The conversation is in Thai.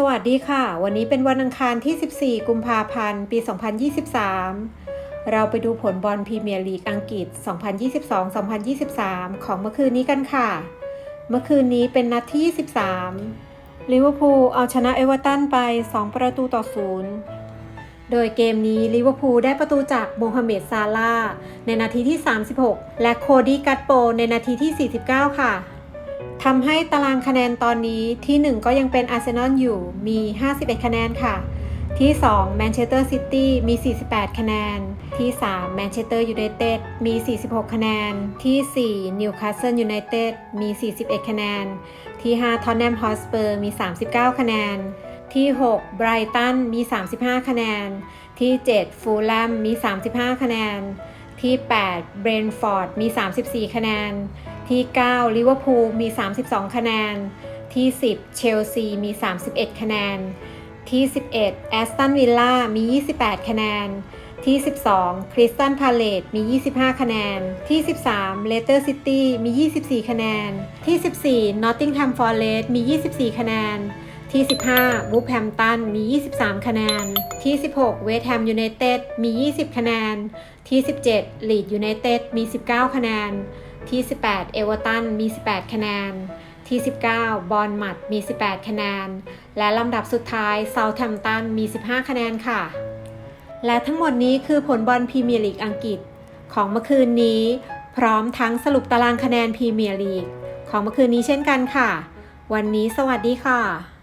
สวัสดีค่ะ วันนี้เป็นวันอังคารที่ 14 กุมภาพันธ์ ปี 2023 เราไปดูผลบอลพรีเมียร์ลีกอังกฤษ 2022-2023 ของเมื่อคืนนี้กันค่ะ เมื่อคืนนี้เป็นนัดที่ 23 ลิเวอร์พูลเอาชนะเอเวอร์ตันไป 2 ประตูต่อ 0 โดยเกมนี้ลิเวอร์พูลได้ประตูจากโมฮัมเหม็ดซาลาในนาทีที่ 36 และโคดี้กัตโปในนาทีที่ 49 ค่ะ ทำให้ตารางคะแนนตอนนี้ที่ 1 ก็ยังเป็นอาร์เซนอลอยู่มี 51 คะแนนค่ะ ที่2แมนเชสเตอร์ซิตี้มี 48 คะแนน ที่3แมนเชสเตอร์ยูไนเต็ดมี 46 คะแนน ที่4นิวคาสเซิลยูไนเต็ดมี 41 คะแนน ที่5ทอนแนมฮอสเปอร์มี 39 คะแนน ที่6ไบรตันมี 35 คะแนน ที่7ฟูลแลมมี 35 คะแนน ที่8เบรนฟอร์ดมี 34 คะแนน ที่ 9 ลิเวอร์พูลมี 32 คะแนน ที่ 10 เชลซีมี 31 คะแนน ที่ 11 แอสตันวิลล่ามี 28 คะแนน ที่ 12 คริสตันพาเลตมี 25 คะแนน ที่ 13 เลสเตอร์ซิตี้มี 24 คะแนน ที่ 14 นอตติงแฮมฟอร์เรสต์มี 24 คะแนนที่ 15 วูฟแฮมตัน มี 23 คะแนน ที่ 16 เวสต์แฮมยูไนเต็ด มี 20 คะแนน ที่ 17 ลีดยูไนเต็ด มี 19 คะแนน ที่ 18 เอเวอร์ตันมี 18 คะแนน ที่ 19 บอลมัดมี 18 คะแนน และลำดับสุดท้ายเซาท์แฮมป์ตันมี 15 คะแนนค่ะ และทั้งหมดนี้คือผลบอลพรีเมียร์ลีกอังกฤษ ของเมื่อคืนนี้ พร้อมทั้งสรุปตารางคะแนนพรีเมียร์ลีกของเมื่อคืนนี้เช่นกันค่ะ วันนี้สวัสดีค่ะ